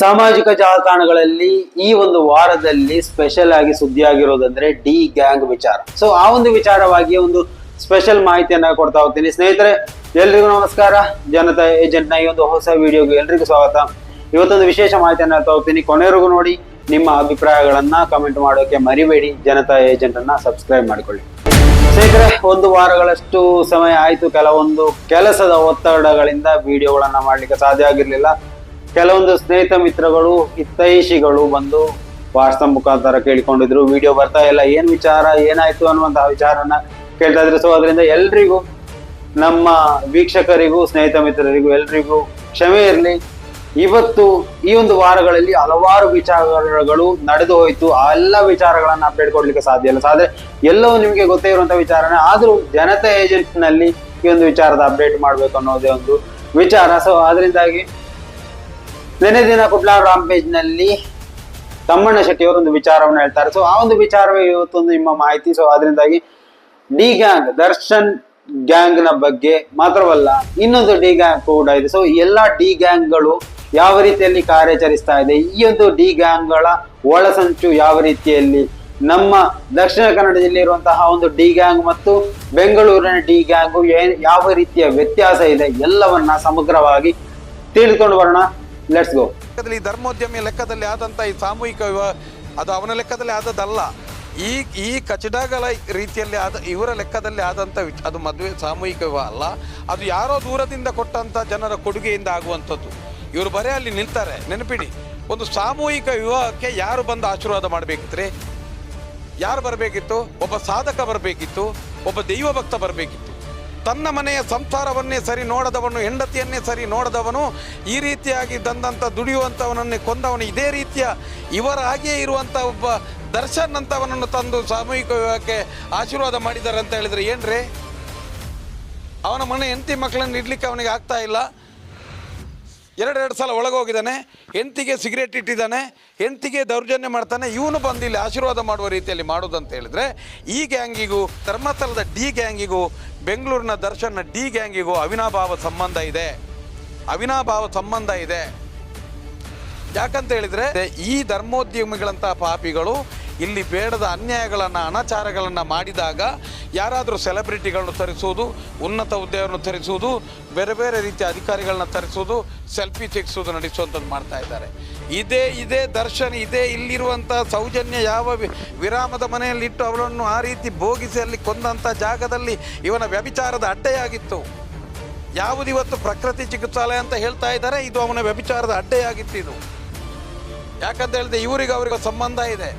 ಸಾಮಾಜಿಕ ಜಾಲತಾಣಗಳಲ್ಲಿ ಈ ಒಂದು ವಾರದಲ್ಲಿ ಸ್ಪೆಷಲ್ ಆಗಿ ಸುದ್ದಿಯಾಗಿರೋದಂದ್ರೆ ಡಿ ಗ್ಯಾಂಗ್ ವಿಚಾರ. ಸೊ ಆ ಒಂದು ವಿಚಾರವಾಗಿ ಒಂದು ಸ್ಪೆಷಲ್ ಮಾಹಿತಿಯನ್ನ ಕೊಡ್ತಾ ಹೋಗ್ತೀನಿ. ಸ್ನೇಹಿತರೆ, ಎಲ್ರಿಗೂ ನಮಸ್ಕಾರ. ಜನತಾ ಏಜೆಂಟ್ನ ಈ ಒಂದು ಹೊಸ ವಿಡಿಯೋಗೆ ಎಲ್ರಿಗೂ ಸ್ವಾಗತ. ಇವತ್ತೊಂದು ವಿಶೇಷ ಮಾಹಿತಿಯನ್ನ ಹೋಗ್ತೀನಿ. ಕೊನೆವರೆಗೂ ನೋಡಿ, ನಿಮ್ಮ ಅಭಿಪ್ರಾಯಗಳನ್ನ ಕಮೆಂಟ್ ಮಾಡೋಕೆ ಮರಿಬೇಡಿ. ಜನತಾ ಏಜೆಂಟ್ ಅನ್ನ ಸಬ್ಸ್ಕ್ರೈಬ್ ಮಾಡಿಕೊಳ್ಳಿ. ಸ್ನೇಹಿತರೆ, ಒಂದು ವಾರಗಳಷ್ಟು ಸಮಯ ಆಯಿತು. ಕೆಲವೊಂದು ಕೆಲಸದ ಒತ್ತಡಗಳಿಂದ ವಿಡಿಯೋಗಳನ್ನ ಮಾಡ್ಲಿಕ್ಕೆ ಸಾಧ್ಯ ಆಗಿರ್ಲಿಲ್ಲ. ಕೆಲವೊಂದು ಸ್ನೇಹಿತ ಮಿತ್ರಗಳು, ಹಿತೈಷಿಗಳು ಬಂದು ವಾಟ್ಸಪ್ ಮುಖಾಂತರ ಕೇಳಿಕೊಂಡಿದ್ರು. ವಿಡಿಯೋ ಬರ್ತಾ ಇಲ್ಲ. ಏನ್ ವಿಚಾರ, ಏನಾಯ್ತು ಅನ್ನುವಂತಹ ವಿಚಾರನ ಕೇಳ್ತಾ ಇದ್ರು. ಸೊ ಅದರಿಂದ ಎಲ್ರಿಗೂ, ನಮ್ಮ ವೀಕ್ಷಕರಿಗೂ, ಸ್ನೇಹಿತ ಮಿತ್ರರಿಗೂ ಎಲ್ರಿಗೂ ಕ್ಷಮೆ ಇರಲಿ. ಇವತ್ತು, ಈ ಒಂದು ವಾರಗಳಲ್ಲಿ ಹಲವಾರು ವಿಚಾರಗಳು ನಡೆದು ಹೋಯ್ತು. ಆ ಎಲ್ಲ ವಿಚಾರಗಳನ್ನ ಅಪ್ಡೇಟ್ ಕೊಡ್ಲಿಕ್ಕೆ ಸಾಧ್ಯ ಇಲ್ಲ. ಸಾಧ್ಯ ಎಲ್ಲವೂ ನಿಮಗೆ ಗೊತ್ತೇ ಇರುವಂತ ವಿಚಾರನೇ. ಆದ್ರೂ ಜನತಾ ಏಜೆಂಟ್ನಲ್ಲಿ ಈ ಒಂದು ವಿಚಾರದ ಅಪ್ಡೇಟ್ ಮಾಡ್ಬೇಕು ಅನ್ನೋದೇ ಒಂದು ವಿಚಾರ. ಸೊ ಅದರಿಂದಾಗಿ ನೆನೆ ದಿನ ಕುಡ್ಲಾ ರಾಂಪೇಜ್ನಲ್ಲಿ ತಮ್ಮಣ್ಣ ಶೆಟ್ಟಿ ಅವರು ಒಂದು ವಿಚಾರವನ್ನು ಹೇಳ್ತಾರೆ. ಸೊ ಆ ಒಂದು ವಿಚಾರವೇ ಇವತ್ತೊಂದು ನಿಮ್ಮ ಮಾಹಿತಿ. ಸೊ ಅದರಿಂದಾಗಿ ಡಿ ಗ್ಯಾಂಗ್, ದರ್ಶನ್ ಗ್ಯಾಂಗ್ನ ಬಗ್ಗೆ ಮಾತ್ರವಲ್ಲ, ಇನ್ನೊಂದು ಡಿ ಗ್ಯಾಂಗ್ ಕೂಡ ಇದೆ. ಸೊ ಎಲ್ಲಾ ಡಿ ಗ್ಯಾಂಗ್ಗಳು ಯಾವ ರೀತಿಯಲ್ಲಿ ಕಾರ್ಯಾಚರಿಸ್ತಾ ಇದೆ? ಈ ಒಂದು ಡಿ ಗ್ಯಾಂಗ್ಗಳ ಒಳಸಂಚು ಯಾವ ರೀತಿಯಲ್ಲಿ? ನಮ್ಮ ದಕ್ಷಿಣ ಕನ್ನಡ ಜಿಲ್ಲೆ ಇರುವಂತಹ ಒಂದು ಡಿ ಗ್ಯಾಂಗ್ ಮತ್ತು ಬೆಂಗಳೂರಿನ ಡಿ ಗ್ಯಾಂಗು ಯಾವ ರೀತಿಯ ವ್ಯತ್ಯಾಸ ಇದೆ? ಎಲ್ಲವನ್ನ ಸಮಗ್ರವಾಗಿ ತಿಳಿದುಕೊಂಡು ಬರೋಣ. ಲೆಟ್ಸ್ ಗೋ ಲೆಕ್ಕದಲ್ಲಿ, ಧರ್ಮೋದ್ಯಮಿಯ ಲೆಕ್ಕದಲ್ಲಿ ಆದಂತ ಈ ಸಾಮೂಹಿಕ ವಿವಾಹ, ಅದು ಅವನ ಲೆಕ್ಕದಲ್ಲಿ ಆದದ್ದಲ್ಲ. ಈ ಈ ಕಚಡಗಳ ರೀತಿಯಲ್ಲಿ ಆದ, ಇವರ ಲೆಕ್ಕದಲ್ಲಿ ವಿಚ್- ಅದು ಮದುವೆ, ಸಾಮೂಹಿಕ ವಿವಾಹ ಅಲ್ಲ. ಅದು ಯಾರೋ ದೂರದಿಂದ ಕೊಟ್ಟಂಥ ಜನರ ಕೊಡುಗೆಯಿಂದ ಆಗುವಂಥದ್ದು. ಇವರು ಬರೇ ಅಲ್ಲಿ ನಿಲ್ತಾರೆ. ನೆನಪಿಡಿ, ಒಂದು ಸಾಮೂಹಿಕ ವಿವಾಹಕ್ಕೆ ಯಾರು ಬಂದು ಆಶೀರ್ವಾದ ಮಾಡಬೇಕಿತ್ರಿ? ಯಾರು ಬರಬೇಕಿತ್ತು? ಒಬ್ಬ ಸಾಧಕ ಬರಬೇಕಿತ್ತು? ಒಬ್ಬ ದೈವ ಭಕ್ತ ಬರಬೇಕಿತ್ತು? ತನ್ನ ಮನೆಯ ಸಂಸಾರವನ್ನೇ ಸರಿ ನೋಡದವನು, ಹೆಂಡತಿಯನ್ನೇ ಸರಿ ನೋಡದವನು, ಈ ರೀತಿಯಾಗಿ ತಂದಂಥ ದುಡಿಯುವಂಥವನನ್ನೇ ಕೊಂದವನು. ಇದೇ ರೀತಿಯ ಇವರ ಹಾಗೆಯೇ ಇರುವಂಥ ಒಬ್ಬ ದರ್ಶನ್ ಅಂತವನನ್ನು ತಂದು ಸಾಮೂಹಿಕ ವಿವಾಹಕ್ಕೆ ಆಶೀರ್ವಾದ ಮಾಡಿದ್ದಾರೆ ಅಂತ ಹೇಳಿದರೆ ಏನ್ರಿ? ಅವನ ಮನೆ ಹೆಂಡತಿ ಮಕ್ಕಳನ್ನು ಇಡ್ಲಿಕ್ಕೆ ಅವನಿಗೆ ಆಗ್ತಾ ಇಲ್ಲ. ಎರಡೆರಡು ಸಲ ಒಳಗೋಗಿದ್ದಾನೆ ಹೆಂತಿಗೆ ಸಿಗರೇಟ್ ಇಟ್ಟಿದ್ದಾನೆ ಹೆಂತಿಗೆ ದೌರ್ಜನ್ಯ ಮಾಡ್ತಾನೆ, ಇವನು ಬಂದು ಇಲ್ಲಿ ಆಶೀರ್ವಾದ ಮಾಡುವ ರೀತಿಯಲ್ಲಿ ಮಾಡೋದಂತ ಹೇಳಿದ್ರೆ, ಈ ಗ್ಯಾಂಗಿಗೂ, ಧರ್ಮಸ್ಥಳದ ಡಿ ಗ್ಯಾಂಗಿಗೂ, ಬೆಂಗಳೂರಿನ ದರ್ಶನ ಡಿ ಗ್ಯಾಂಗಿಗೂ ಅವಿನಾಭಾವ ಸಂಬಂಧ ಇದೆ. ಅವಿನಾಭಾವ ಸಂಬಂಧ ಇದೆ. ಯಾಕಂತ ಹೇಳಿದ್ರೆ, ಈ ಧರ್ಮೋದ್ಯಮಿಗಳಂತಹ ಪಾಪಿಗಳು ಇಲ್ಲಿ ಬೇಡದ ಅನ್ಯಾಯಗಳನ್ನು, ಅನಾಚಾರಗಳನ್ನು ಮಾಡಿದಾಗ ಯಾರಾದರೂ ಸೆಲೆಬ್ರಿಟಿಗಳನ್ನು ತರಿಸುವುದು, ಉನ್ನತ ಹುದ್ದೆಯನ್ನು ತರಿಸುವುದು, ಬೇರೆ ಬೇರೆ ರೀತಿಯ ಅಧಿಕಾರಿಗಳನ್ನ ತರಿಸುವುದು, ಸೆಲ್ಫಿ ತೆಗೆಸುವುದು ನಡೆಸುವಂಥದ್ದು ಮಾಡ್ತಾ ಇದ್ದಾರೆ. ಇದೇ ಇದೇ ದರ್ಶನ್, ಇದೇ ಇಲ್ಲಿರುವಂಥ ಸೌಜನ್ಯ ಯಾವ ವಿರಾಮದ ಮನೆಯಲ್ಲಿಟ್ಟು ಅವಳನ್ನು ಆ ರೀತಿ ಭೋಗಿಸಿ ಅಲ್ಲಿ ಕೊಂದಂಥ ಜಾಗದಲ್ಲಿ ಇವನ ವ್ಯಭಿಚಾರದ ಅಡ್ಡೆಯಾಗಿತ್ತು. ಯಾವುದಿವತ್ತು ಪ್ರಕೃತಿ ಚಿಕಿತ್ಸಾಲಯ ಅಂತ ಹೇಳ್ತಾ ಇದ್ದಾರೆ, ಇದು ಅವನ ವ್ಯಭಿಚಾರದ ಅಡ್ಡೆಯಾಗಿತ್ತು ಇದು. ಯಾಕಂತ ಹೇಳಿದ್ರೆ ಇವರಿಗೆ ಅವರಿಗೆ ಸಂಬಂಧ ಇದೆ.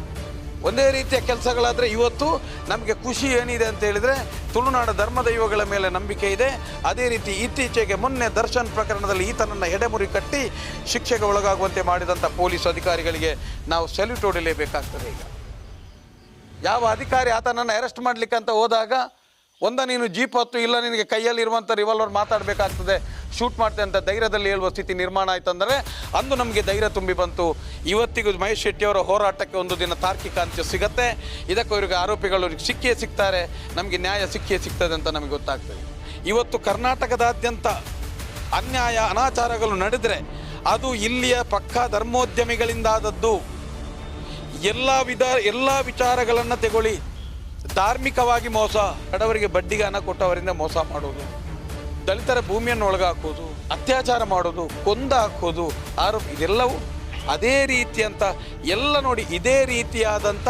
ಒಂದೇ ರೀತಿಯ ಕೆಲಸಗಳಾದರೆ ಇವತ್ತು ನಮಗೆ ಖುಷಿ ಏನಿದೆ ಅಂತ ಹೇಳಿದರೆ ತುಳುನಾಡ ಧರ್ಮದೈವಗಳ ಮೇಲೆ ನಂಬಿಕೆ ಇದೆ. ಅದೇ ರೀತಿ ಇತ್ತೀಚೆಗೆ ಮೊನ್ನೆ ದರ್ಶನ್ ಪ್ರಕರಣದಲ್ಲಿ ಈತನನ್ನು ಎಡೆಮುರಿ ಕಟ್ಟಿ ಶಿಕ್ಷೆಗೆ ಒಳಗಾಗುವಂತೆ ಮಾಡಿದಂಥ ಪೊಲೀಸ್ ಅಧಿಕಾರಿಗಳಿಗೆ ನಾವು ಸೆಲ್ಯೂಟ್ ಹೊಡಿಲೇಬೇಕಾಗ್ತದೆ ಈಗ. ಯಾವ ಅಧಿಕಾರಿ ಆತನನ್ನು ಅರೆಸ್ಟ್ ಮಾಡಲಿಕ್ಕೆ ಅಂತ ಹೋದಾಗ, ಒಂದ ನೀನು ಜೀಪ್ ಹತ್ತು, ಇಲ್ಲ ನಿನಗೆ ಕೈಯಲ್ಲಿ ಇರುವಂಥ ರಿವಾಲ್ವರ್ ಮಾತಾಡಬೇಕಾಗ್ತದೆ. ಶೂಟ್ ಮಾಡ್ತೇನೆ ಅಂತ ಧೈರ್ಯದಲ್ಲಿ ಹೇಳುವ ಸ್ಥಿತಿ ನಿರ್ಮಾಣ ಆಯ್ತಂದರೆ ಅಂದು ನಮಗೆ ಧೈರ್ಯ ತುಂಬಿ ಬಂತು. ಇವತ್ತಿಗೂ ಮಹೇಶ್ ಶೆಟ್ಟಿಯವರ ಹೋರಾಟಕ್ಕೆ ಒಂದು ದಿನ ತಾರ್ಕಿಕ ಅಂತ್ಯ ಸಿಗತ್ತೆ. ಇದಕ್ಕೂ ಇವರಿಗೆ ಆರೋಪಿಗಳು ಸಿಕ್ಕಿಯೇ ಸಿಗ್ತಾರೆ. ನಮಗೆ ನ್ಯಾಯ ಸಿಕ್ಕಿಯೇ ಸಿಗ್ತದೆ ಅಂತ ನಮಗೆ ಗೊತ್ತಾಗ್ತದೆ. ಇವತ್ತು ಕರ್ನಾಟಕದಾದ್ಯಂತ ಅನ್ಯಾಯ, ಅನಾಚಾರಗಳು ನಡೆದರೆ ಅದು ಇಲ್ಲಿಯ ಪಕ್ಕಾ ಧರ್ಮೋದ್ಯಮಿಗಳಿಂದಾದದ್ದು. ಎಲ್ಲ ವಿಧ, ಎಲ್ಲ ವಿಚಾರಗಳನ್ನು ತಗೊಳ್ಳಿ ಧಾರ್ಮಿಕವಾಗಿ ಮೋಸ. ಬಡವರಿಗೆ ಬಡ್ಡಿಗೆ ಹಣ ಕೊಟ್ಟವರಿಂದ ಮೋಸ ಮಾಡೋದು. ದಲಿತರ ಭೂಮಿಯನ್ನು ಒಳಗಾಕೋದು, ಅತ್ಯಾಚಾರ ಮಾಡೋದು ಕೊಂದ ಹಾಕೋದು ಆರೋಪ ಇದೆಲ್ಲವೂ ಅದೇ ರೀತಿಯಂತ, ಎಲ್ಲ ನೋಡಿ ಇದೇ ರೀತಿಯಾದಂಥ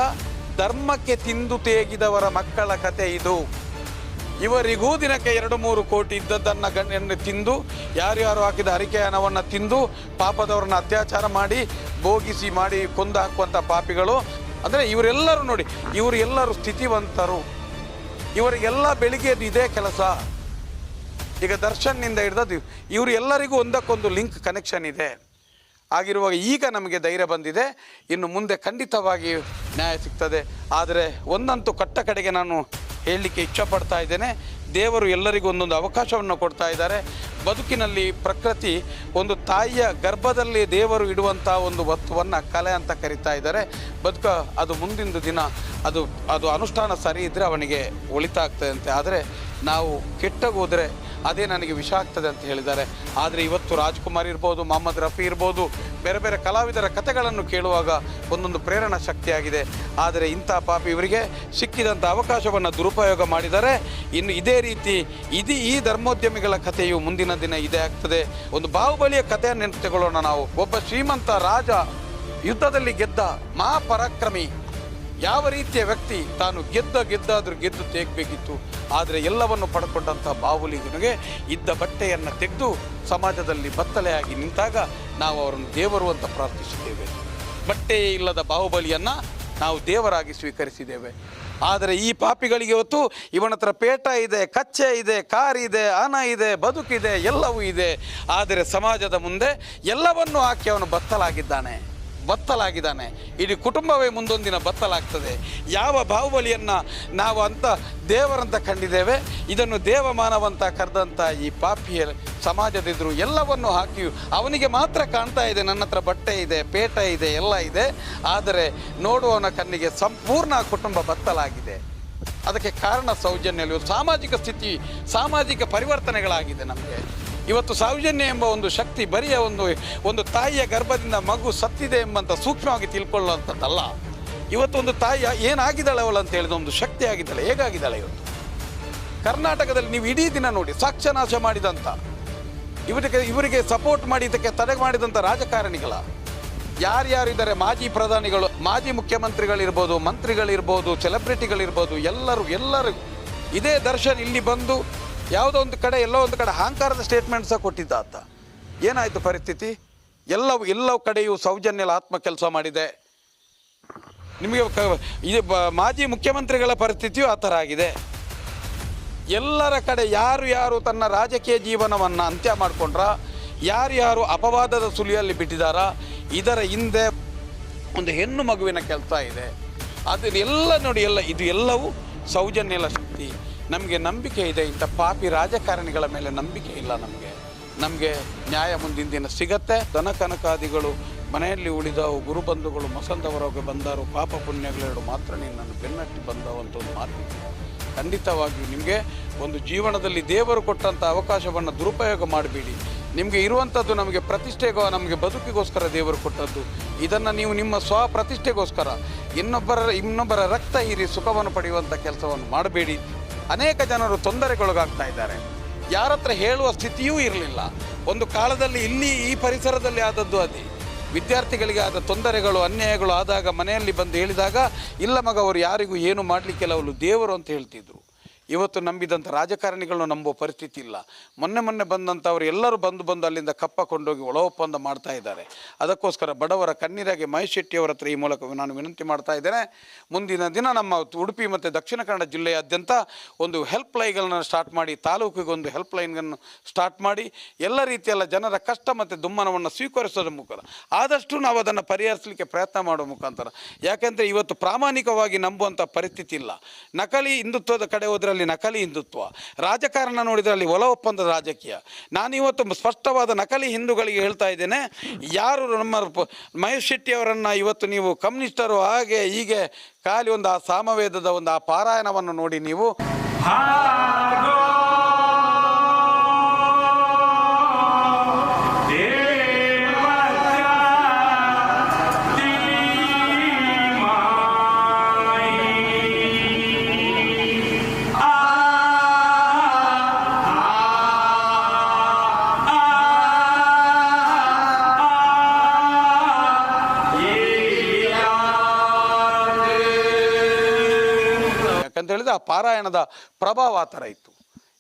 ಧರ್ಮಕ್ಕೆ ತಿಂದು ತೇಗಿದವರ ಮಕ್ಕಳ ಕತೆ ಇದು. ಇವರಿಗೂ ದಿನಕ್ಕೆ ಎರಡು ಮೂರು ಕೋಟಿ ಇದ್ದದ್ದನ್ನು ಗಣ್ಯನ್ನು ತಿಂದು, ಯಾರ್ಯಾರು ಹಾಕಿದ ಹರಿಕೆ ಹಣವನ್ನು ತಿಂದು, ಪಾಪದವರನ್ನು ಅತ್ಯಾಚಾರ ಮಾಡಿ, ಭೋಗಿಸಿ ಮಾಡಿ ಕೊಂದು ಹಾಕುವಂಥ ಪಾಪಿಗಳು, ಅಂದರೆ ಇವರೆಲ್ಲರೂ ನೋಡಿ, ಇವರು ಎಲ್ಲರೂ ಸ್ಥಿತಿವಂತರು. ಇವರಿಗೆಲ್ಲ ಬೆಳಿಗ್ಗೆದು ಇದೇ ಕೆಲಸ. ಈಗ ದರ್ಶನ್ನಿಂದ ಹಿಡ್ದು ಇವರು ಎಲ್ಲರಿಗೂ ಒಂದಕ್ಕೊಂದು ಲಿಂಕ್ ಕನೆಕ್ಷನ್ ಇದೆ. ಆಗಿರುವಾಗ ಈಗ ನಮಗೆ ಧೈರ್ಯ ಬಂದಿದೆ. ಇನ್ನು ಮುಂದೆ ಖಂಡಿತವಾಗಿ ನ್ಯಾಯ ಸಿಗ್ತದೆ. ಆದರೆ ಒಂದಂತೂ ಕಟ್ಟ ಕಡೆಗೆ ನಾನು ಹೇಳಲಿಕ್ಕೆ ಇಚ್ಛಪಡ್ತಾ ಇದ್ದೇನೆ. ದೇವರು ಎಲ್ಲರಿಗೂ ಒಂದೊಂದು ಅವಕಾಶವನ್ನು ಕೊಡ್ತಾ ಇದ್ದಾರೆ. ಬದುಕಿನಲ್ಲಿ ಪ್ರಕೃತಿ ಒಂದು ತಾಯಿಯ ಗರ್ಭದಲ್ಲಿ ದೇವರು ಇಡುವಂಥ ಒಂದು ವಸ್ತುವನ್ನು ಕಲೆ ಅಂತ ಕರಿತಾ ಇದ್ದಾರೆ. ಬದುಕ ಅದು ಮುಂದಿನ ದಿನ. ಅದು ಅದು ಅನುಷ್ಠಾನ ಸರಿ ಇದ್ದರೆ ಅವನಿಗೆ ಒಳಿತಾಗ್ತದೆ ಅಂತೆ ಆದರೆ ನಾವು ಕೆಟ್ಟಗೋದರೆ ಅದೇ ನನಗೆ ವಿಷ ಆಗ್ತದೆ ಅಂತ ಹೇಳಿದ್ದಾರೆ. ಆದರೆ ಇವತ್ತು ರಾಜ್ಕುಮಾರ್ ಇರ್ಬೋದು, ಮೊಹಮ್ಮದ್ ರಫಿ ಇರ್ಬೋದು, ಬೇರೆ ಬೇರೆ ಕಲಾವಿದರ ಕಥೆಗಳನ್ನು ಕೇಳುವಾಗ ಒಂದೊಂದು ಪ್ರೇರಣಾ ಶಕ್ತಿಯಾಗಿದೆ. ಆದರೆ ಇಂಥ ಪಾಪಿ ಇವರಿಗೆ ಸಿಕ್ಕಿದಂಥ ಅವಕಾಶವನ್ನು ದುರುಪಯೋಗ ಮಾಡಿದರೆ ಇನ್ನು ಇದೇ ರೀತಿ ಇದು ಈ ಧರ್ಮೋದ್ಯಮಿಗಳ ಕಥೆಯು ಮುಂದಿನ ದಿನ ಇದೇ ಆಗ್ತದೆ. ಒಂದು ಬಾಹುಬಲಿಯ ಕಥೆಯನ್ನು ನೆನಪು ತಗೊಳ್ಳೋಣ ನಾವು. ಒಬ್ಬ ಶ್ರೀಮಂತ ರಾಜ ಯುದ್ಧದಲ್ಲಿ ಗೆದ್ದ ಮಹಾಪರಾಕ್ರಮಿ ಯಾವ ರೀತಿಯ ವ್ಯಕ್ತಿ ತಾನು ಗೆದ್ದ ಗೆದ್ದಾದರೂ ಗೆದ್ದು ತೇಗಬೇಕಿತ್ತು, ಆದರೆ ಎಲ್ಲವನ್ನು ಪಡ್ಕೊಂಡಂಥ ಬಾಹುಲಿಗನಿಗೆ ಇದ್ದ ಬಟ್ಟೆಯನ್ನು ತೆಗೆದು ಸಮಾಜದಲ್ಲಿ ಬತ್ತಲೆಯಾಗಿ ನಿಂತಾಗ ನಾವು ಅವರನ್ನು ದೇವರು ಅಂತ ಪ್ರಾರ್ಥಿಸಿದ್ದೇವೆ. ಬಟ್ಟೆಯೇ ಇಲ್ಲದ ಬಾಹುಬಲಿಯನ್ನು ನಾವು ದೇವರಾಗಿ ಸ್ವೀಕರಿಸಿದ್ದೇವೆ. ಆದರೆ ಈ ಪಾಪಿಗಳಿಗೆ ಇವತ್ತು ಇವನ ಹತ್ರ ಪೇಟ ಇದೆ, ಕಚ್ಚೆ ಇದೆ, ಕಾರ್ ಇದೆ ಹಣ ಇದೆ, ಬದುಕಿದೆ, ಎಲ್ಲವೂ ಇದೆ. ಆದರೆ ಸಮಾಜದ ಮುಂದೆ ಎಲ್ಲವನ್ನೂ ಹಾಕಿ ಅವನು ಬತ್ತಲಾಗಿದ್ದಾನೆ. ಬತ್ತಲಾಗಿದ್ದಾನೆ. ಇಡೀ ಕುಟುಂಬವೇ ಮುಂದೊಂದಿನ ಬತ್ತಲಾಗ್ತದೆ. ಯಾವ ಬಾಹುಬಲಿಯನ್ನು ನಾವು ಅಂತ ದೇವರಂತ ಕಂಡಿದ್ದೇವೆ, ಇದನ್ನು ದೇವಮಾನವಂತ ಕರೆದಂಥ ಈ ಪಾಪಿಯ ಸಮಾಜದಿದ್ರು ಎಲ್ಲವನ್ನು ಹಾಕಿ ಅವನಿಗೆ ಮಾತ್ರ ಕಾಣ್ತಾ ಇದೆ, ನನ್ನ ಹತ್ರ ಬಟ್ಟೆ ಇದೆ, ಪೇಟ ಇದೆ, ಎಲ್ಲ ಇದೆ. ಆದರೆ ನೋಡುವವನ ಕಣ್ಣಿಗೆ ಸಂಪೂರ್ಣ ಕುಟುಂಬ ಬತ್ತಲಾಗಿದೆ. ಅದಕ್ಕೆ ಕಾರಣ ಸೌಜನ್ಯಗಳು, ಸಾಮಾಜಿಕ ಸ್ಥಿತಿ, ಸಾಮಾಜಿಕ ಪರಿವರ್ತನೆಗಳಾಗಿದೆ ನಮಗೆ. ಇವತ್ತು ಸೌಜನ್ಯ ಎಂಬ ಒಂದು ಶಕ್ತಿ, ಬರಿಯ ಒಂದು ಒಂದು ತಾಯಿಯ ಗರ್ಭದಿಂದ ಮಗು ಸತ್ತಿದೆ ಎಂಬಂತ ಸೂಕ್ಷ್ಮವಾಗಿ ತಿಳ್ಕೊಳ್ಳುವಂಥದ್ದಲ್ಲ. ಇವತ್ತು ಒಂದು ತಾಯಿ ಏನಾಗಿದ್ದಾಳೆ ಅವಳು ಅಂತ ಹೇಳಿದ ಒಂದು ಶಕ್ತಿ ಆಗಿದ್ದಾಳೆ, ಹೇಗಾಗಿದ್ದಾಳೆ ಇವತ್ತು? ಕರ್ನಾಟಕದಲ್ಲಿ ನೀವು ಇಡೀ ದಿನ ನೋಡಿ ಸಾಕ್ಷ್ಯನಾಶ ಮಾಡಿದಂಥ ಇವರಿಗೆ ಇವರಿಗೆ ಸಪೋರ್ಟ್ ಮಾಡಿ, ಇದಕ್ಕೆ ತಡೆ ಮಾಡಿದಂಥ ರಾಜಕಾರಣಿಗಳ ಯಾರ್ಯಾರಿದ್ದಾರೆ ಮಾಜಿ ಪ್ರಧಾನಿಗಳು, ಮಾಜಿ ಮುಖ್ಯಮಂತ್ರಿಗಳಿರ್ಬೋದು, ಮಂತ್ರಿಗಳಿರ್ಬೋದು ಸೆಲೆಬ್ರಿಟಿಗಳಿರ್ಬೋದು ಎಲ್ಲರೂ ಎಲ್ಲರೂ ಇದೇ ದರ್ಶನ್ ಇಲ್ಲಿ ಬಂದು ಯಾವುದೋ ಒಂದು ಕಡೆ, ಎಲ್ಲೋ ಒಂದು ಕಡೆ ಅಹಂಕಾರದ ಸ್ಟೇಟ್ಮೆಂಟ್ ಸಹ ಕೊಟ್ಟಿದ್ದ ಆತ. ಏನಾಯಿತು ಪರಿಸ್ಥಿತಿ? ಎಲ್ಲವೂ ಎಲ್ಲ ಕಡೆಯೂ ಸೌಜನ್ಯಲ ಆತ್ಮ ಕೆಲಸ ಮಾಡಿದೆ. ನಿಮಗೆ ಇದು ಮಾಜಿ ಮುಖ್ಯಮಂತ್ರಿಗಳ ಪರಿಸ್ಥಿತಿಯು ಆ ಥರ ಆಗಿದೆ. ಎಲ್ಲರ ಕಡೆ ಯಾರು ಯಾರು ತನ್ನ ರಾಜಕೀಯ ಜೀವನವನ್ನು ಅಂತ್ಯ ಮಾಡಿಕೊಂಡ್ರ, ಯಾರು ಯಾರು ಅಪವಾದದ ಸುಳಿಯಲ್ಲಿ ಬಿಟ್ಟಿದಾರ, ಇದರ ಹಿಂದೆ ಒಂದು ಹೆಣ್ಣು ಮಗುವಿನ ಕೆಲಸ ಇದೆ. ಅದನ್ನೆಲ್ಲ ನೋಡಿ ಎಲ್ಲ, ಇದು ಎಲ್ಲವೂ ಸೌಜನ್ಯಲ ಶಕ್ತಿ. ನಮಗೆ ನಂಬಿಕೆ ಇದೆ, ಇಂಥ ಪಾಪಿ ರಾಜಕಾರಣಿಗಳ ಮೇಲೆ ನಂಬಿಕೆ ಇಲ್ಲ ನಮಗೆ. ನಮಗೆ ನ್ಯಾಯ ಮುಂದಿನ ದಿನ ಸಿಗತ್ತೆ. ದನ ಕನಕಾದಿಗಳು ಮನೆಯಲ್ಲಿ ಉಳಿದವು ಗುರುಬಂಧುಗಳು ಮಸಂದವರೊಗೆ ಬಂದರು, ಪಾಪ ಪುಣ್ಯಗಳೆರಡು ಮಾತ್ರ ನಿನ್ನನ್ನು ಬೆನ್ನಟ್ಟಿ ಬಂದವಂತ ಒಂದು ಮಾತು ಖಂಡಿತವಾಗಿಯೂ ನಿಮಗೆ ಒಂದು ಜೀವನದಲ್ಲಿ ದೇವರು ಕೊಟ್ಟಂಥ ಅವಕಾಶವನ್ನು ದುರುಪಯೋಗ ಮಾಡಬೇಡಿ. ನಿಮಗೆ ಇರುವಂಥದ್ದು ನಮಗೆ ಪ್ರತಿಷ್ಠೆಗೋ, ನಮಗೆ ಬದುಕಿಗೋಸ್ಕರ ದೇವರು ಕೊಟ್ಟದ್ದು. ಇದನ್ನು ನೀವು ನಿಮ್ಮ ಸ್ವ ಪ್ರತಿಷ್ಠೆಗೋಸ್ಕರ ಇನ್ನೊಬ್ಬರ ಇನ್ನೊಬ್ಬರ ರಕ್ತ ಹೀರಿ ಸುಖವನ್ನು ಪಡೆಯುವಂಥ ಕೆಲಸವನ್ನು ಮಾಡಬೇಡಿ. ಅನೇಕ ಜನರು ತೊಂದರೆಗೊಳಗಾಗ್ತಾ ಇದ್ದಾರೆ. ಯಾರ ಹತ್ರ ಹೇಳುವ ಸ್ಥಿತಿಯೂ ಇರಲಿಲ್ಲ. ಒಂದು ಕಾಲದಲ್ಲಿ ಇಲ್ಲಿ ಈ ಪರಿಸರದಲ್ಲಿ ಆದದ್ದು ಅದೇ. ವಿದ್ಯಾರ್ಥಿಗಳಿಗೆ ಆದ ತೊಂದರೆಗಳು, ಅನ್ಯಾಯಗಳು ಆದಾಗ ಮನೆಯಲ್ಲಿ ಬಂದು ಹೇಳಿದಾಗ, ಇಲ್ಲ ಮಗ, ಅವರು ಯಾರಿಗೂ ಏನು ಮಾಡಲಿಕ್ಕೆಲ್ಲ, ಅವರು ದೇವರು ಅಂತ ಹೇಳ್ತಿದ್ರು. ಇವತ್ತು ನಂಬಿದಂಥ ರಾಜಕಾರಣಿಗಳನ್ನು ನಂಬುವ ಪರಿಸ್ಥಿತಿ ಇಲ್ಲ. ಮೊನ್ನೆ ಮೊನ್ನೆ ಬಂದಂಥವ್ರು ಎಲ್ಲರೂ ಬಂದು ಬಂದು ಅಲ್ಲಿಂದ ಕಪ್ಪ ಕೊಂಡೋಗಿ ಒಳ ಒಪ್ಪಂದ ಮಾಡ್ತಾ ಇದ್ದಾರೆ. ಅದಕ್ಕೋಸ್ಕರ ಬಡವರ ಕಣ್ಣೀರಾಗಿ ಮಹೇಶ್ ಶೆಟ್ಟಿಯವರ ಹತ್ರ ಈ ಮೂಲಕ ನಾನು ವಿನಂತಿ ಮಾಡ್ತಾ ಇದ್ದೇನೆ. ಮುಂದಿನ ದಿನ ನಮ್ಮ ಉಡುಪಿ ಮತ್ತು ದಕ್ಷಿಣ ಕನ್ನಡ ಜಿಲ್ಲೆಯಾದ್ಯಂತ ಒಂದು ಹೆಲ್ಪ್ ಲೈನ್ಗಳನ್ನು ಸ್ಟಾರ್ಟ್ ಮಾಡಿ, ತಾಲೂಕಿಗೆ ಒಂದು ಹೆಲ್ಪ್ ಲೈನ್ಗಳನ್ನು ಸ್ಟಾರ್ಟ್ ಮಾಡಿ, ಎಲ್ಲ ರೀತಿಯಲ್ಲ ಜನರ ಕಷ್ಟ ಮತ್ತು ದುಮ್ಮನವನ್ನು ಸ್ವೀಕರಿಸೋದ್ರ ಮುಖಾಂತರ, ಆದಷ್ಟು ನಾವು ಅದನ್ನು ಪರಿಹರಿಸಲಿಕ್ಕೆ ಪ್ರಯತ್ನ ಮಾಡೋ ಮುಖಾಂತರ. ಯಾಕೆಂದರೆ ಇವತ್ತು ಪ್ರಾಮಾಣಿಕವಾಗಿ ನಂಬುವಂಥ ಪರಿಸ್ಥಿತಿ ಇಲ್ಲ. ನಕಲಿ ಹಿಂದುತ್ವದ ಕಡೆ ಹೋದ್ರಲ್ಲಿ ನಕಲಿ ಹಿಂದುತ್ವ. ರಾಜಕಾರಣ ನೋಡಿದ್ರಲ್ಲಿ ಒಲ ಒಪ್ಪಂದದ ರಾಜಕೀಯ. ನಾನು ಇವತ್ತು ಸ್ಪಷ್ಟವಾದ ನಕಲಿ ಹಿಂದೂಗಳಿಗೆ ಹೇಳ್ತಾ ಇದ್ದೇನೆ, ಯಾರು ನಮ್ಮ ಮಹೇಶ್ ಶೆಟ್ಟಿಯವರನ್ನು ಇವತ್ತು ನೀವು ಕಮ್ಯುನಿಸ್ಟರು ಹಾಗೆ ಹೀಗೆ ಖಾಲಿ ಒಂದು ಆ ಸಾಮವೇದದ ಒಂದು ಆ ಪಾರಾಯಣವನ್ನು ನೋಡಿ ನೀವು. ಪಾರಾಯಣದ ಪ್ರಭಾವ ಆ ಥರ ಇತ್ತು.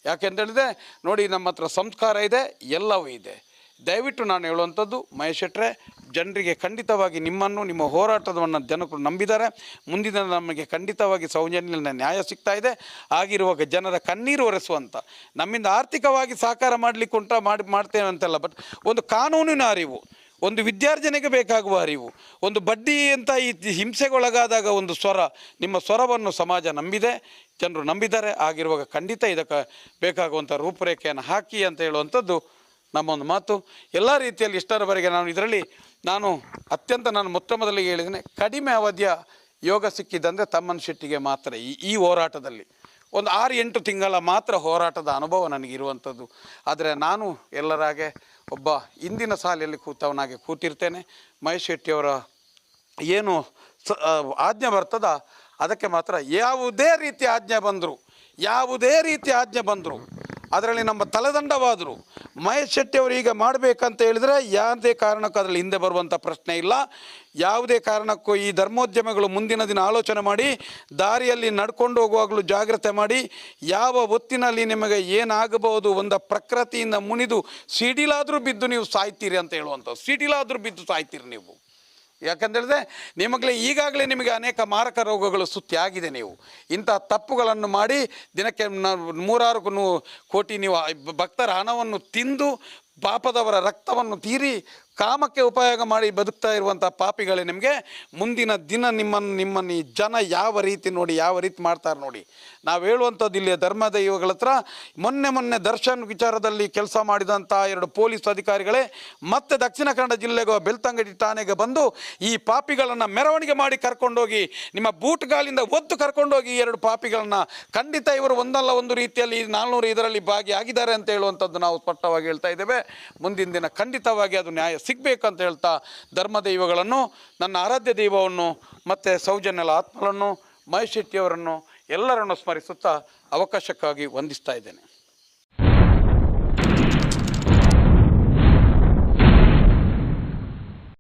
ಯಾಕೆಂತ ಹೇಳಿದ್ರೆ, ನೋಡಿ ನಮ್ಮ ಹತ್ರ ಸಂಸ್ಕಾರ ಇದೆ, ಎಲ್ಲವೂ ಇದೆ. ದಯವಿಟ್ಟು ನಾನು ಹೇಳುವಂಥದ್ದು ಮಹೇಶ್ ಶೆಟ್ರೆ, ಜನರಿಗೆ ಖಂಡಿತವಾಗಿ ನಿಮ್ಮನ್ನು, ನಿಮ್ಮ ಹೋರಾಟವನ್ನು ಜನರು ನಂಬಿದ್ದಾರೆ. ಮುಂದಿನ ನಮಗೆ ಖಂಡಿತವಾಗಿ ಸೌಜನ್ಯ ನ್ಯಾಯ ಸಿಗ್ತಾ ಇದೆ. ಆಗಿರುವಾಗ ಜನರ ಕಣ್ಣೀರು ಒರೆಸುವಂಥ ನಮ್ಮಿಂದ ಆರ್ಥಿಕವಾಗಿ ಸಹಕಾರ ಮಾಡಲಿಕ್ಕೆ ಉಂಟ ಮಾಡಿ, ಮಾಡ್ತೇವೆ ಅಂತೆಲ್ಲ ಬಟ್ ಒಂದು ಕಾನೂನಿನ ಅರಿವು. ಒಂದು ವಿದ್ಯಾರ್ಜನೆಗೆ ಬೇಕಾಗುವ ಅರಿವು, ಒಂದು ಬಡ್ಡಿ ಅಂತ ಈ ಹಿಂಸೆಗೊಳಗಾದಾಗ ಒಂದು ಸ್ವರ, ನಿಮ್ಮ ಸ್ವರವನ್ನು ಸಮಾಜ ನಂಬಿದೆ, ಜನರು ನಂಬಿದ್ದಾರೆ, ಆಗಿರುವಾಗ ಖಂಡಿತ ಇದಕ್ಕೆ ಬೇಕಾಗುವಂಥ ರೂಪರೇಖೆಯನ್ನು ಹಾಕಿ ಅಂತ ಹೇಳುವಂಥದ್ದು ನಮ್ಮ ಒಂದು ಮಾತು. ಎಲ್ಲ ರೀತಿಯಲ್ಲಿ ಇಷ್ಟರವರೆಗೆ ನಾನು ಇದರಲ್ಲಿ ನಾನು ಅತ್ಯಂತ ನಾನು ಮೊತ್ತ ಮೊದಲಿಗೆ ಹೇಳಿದ್ದೇನೆ, ಕಡಿಮೆ ಅವಧಿಯ ಯೋಗ ಸಿಕ್ಕಿದ್ದಂದರೆ ತಮ್ಮನ ಶೆಟ್ಟಿಗೆ ಮಾತ್ರ ಈ ಈ ಹೋರಾಟದಲ್ಲಿ. ಒಂದು ಆರು ಎಂಟು ತಿಂಗಳ ಮಾತ್ರ ಹೋರಾಟದ ಅನುಭವ ನನಗಿರುವಂಥದ್ದು. ಆದರೆ ನಾನು ಎಲ್ಲರಾಗೆ ಒಬ್ಬ ಇಂದಿನ ಸಾಲಿಯಲ್ಲಿ ಕೂತವನಾಗಿ ಕೂತಿರ್ತೇನೆ. ಮಹೇಶ್ ಶೆಟ್ಟಿಯವರ ಏನು ಸ ಆಜ್ಞೆ ಬರ್ತದ? ಅದಕ್ಕೆ ಮಾತ್ರ ಯಾವುದೇ ರೀತಿ ಆಜ್ಞೆ ಬಂದರು, ಯಾವುದೇ ರೀತಿ ಆಜ್ಞೆ ಬಂದರು ಅದರಲ್ಲಿ ನಮ್ಮ ತಲೆದಂಡವಾದರು. ಮಹೇಶ್ ಶೆಟ್ಟಿ ಅವರು ಈಗ ಮಾಡಬೇಕಂತ ಹೇಳಿದರೆ ಯಾವುದೇ ಕಾರಣಕ್ಕೂ ಅದರಲ್ಲಿ ಹಿಂದೆ ಬರುವಂಥ ಪ್ರಶ್ನೆ ಇಲ್ಲ. ಯಾವುದೇ ಕಾರಣಕ್ಕೂ ಈ ಧರ್ಮೋದ್ಯಮಗಳು ಮುಂದಿನ ದಿನ ಆಲೋಚನೆ ಮಾಡಿ, ದಾರಿಯಲ್ಲಿ ನಡ್ಕೊಂಡು ಹೋಗುವಾಗಲೂ ಜಾಗ್ರತೆ ಮಾಡಿ, ಯಾವ ಹೊತ್ತಿನಲ್ಲಿ ನಿಮಗೆ ಏನಾಗಬಹುದು ಒಂದು ಪ್ರಕೃತಿಯಿಂದ ಮುನಿದು ಸಿಡಿಲಾದರೂ ಬಿದ್ದು ನೀವು ಸಾಯ್ತೀರಿ ಅಂತ ಹೇಳುವಂಥದ್ದು. ಸಿಡಿಲಾದರೂ ಬಿದ್ದು ಸಾಯ್ತೀರಿ ನೀವು. ಯಾಕಂತೇಳಿದ್ರೆ ನಿಮಗೆ ಈಗಾಗಲೇ ನಿಮಗೆ ಅನೇಕ ಮಾರಕ ರೋಗಗಳು ಸುತ್ತಿ ಆಗಿದೆ ನೀವು. ಇಂತಹ ತಪ್ಪುಗಳನ್ನು ಮಾಡಿ ದಿನಕ್ಕೆ ನೂರಾರು ಕೋಟಿ ನೀವು ಭಕ್ತರ ಹಣವನ್ನು ತಿಂದು ಪಾಪದವರ ರಕ್ತವನ್ನು ತೀರಿ ಕಾಮಕ್ಕೆ ಉಪಯೋಗ ಮಾಡಿ ಬದುಕ್ತಾ ಇರುವಂಥ ಪಾಪಿಗಳೇ ನಿಮಗೆ. ಮುಂದಿನ ದಿನ ನಿಮ್ಮನ್ನು ನಿಮ್ಮನ್ನು ಈ ಜನ ಯಾವ ರೀತಿ ನೋಡಿ, ಯಾವ ರೀತಿ ಮಾಡ್ತಾರೆ ನೋಡಿ. ನಾವು ಹೇಳುವಂಥದ್ದು ಇಲ್ಲಿ ಧರ್ಮ ದೈವಗಳ ಹತ್ರ, ಮೊನ್ನೆ ಮೊನ್ನೆ ದರ್ಶನ್ ವಿಚಾರದಲ್ಲಿ ಕೆಲಸ ಮಾಡಿದಂಥ ಎರಡು ಪೊಲೀಸ್ ಅಧಿಕಾರಿಗಳೇ ಮತ್ತೆ ದಕ್ಷಿಣ ಕನ್ನಡ ಜಿಲ್ಲೆಗೋ ಬೆಳ್ತಂಗಡಿ ಠಾಣೆಗೆ ಬಂದು ಈ ಪಾಪಿಗಳನ್ನು ಮೆರವಣಿಗೆ ಮಾಡಿ ಕರ್ಕೊಂಡೋಗಿ, ನಿಮ್ಮ ಬೂಟ್ಗಾಲಿಂದ ಒದ್ದು ಕರ್ಕೊಂಡೋಗಿ ಎರಡು ಪಾಪಿಗಳನ್ನು ಖಂಡಿತ ಇವರು ಒಂದಲ್ಲ ಒಂದು ರೀತಿಯಲ್ಲಿ ನಾಲ್ನೂರು ಇದರಲ್ಲಿ ಭಾಗಿಯಾಗಿದ್ದಾರೆ ಅಂತ ಹೇಳುವಂಥದ್ದು ನಾವು ಸ್ಪಷ್ಟವಾಗಿ ಹೇಳ್ತಾ ಇದ್ದೇವೆ. ಮುಂದಿನ ದಿನ ಖಂಡಿತವಾಗಿ ಅದು ನ್ಯಾಯ ಸಿಗಬೇಕು ಅಂತ ಹೇಳ್ತಾ ಧರ್ಮ ದೈವಗಳನ್ನು, ನನ್ನ ಆರಾಧ್ಯ ದೈವವನ್ನು, ಮತ್ತು ಸೌಜನ್ಯಲ ಆತ್ಮಗಳನ್ನು ಮಹೇಶ್ ಶೆಟ್ಟಿಯವರನ್ನು ಎಲ್ಲರನ್ನು ಸ್ಮರಿಸುತ್ತಾ ಅವಕಾಶಕ್ಕಾಗಿ ವಂದಿಸ್ತಾ ಇದ್ದೇನೆ.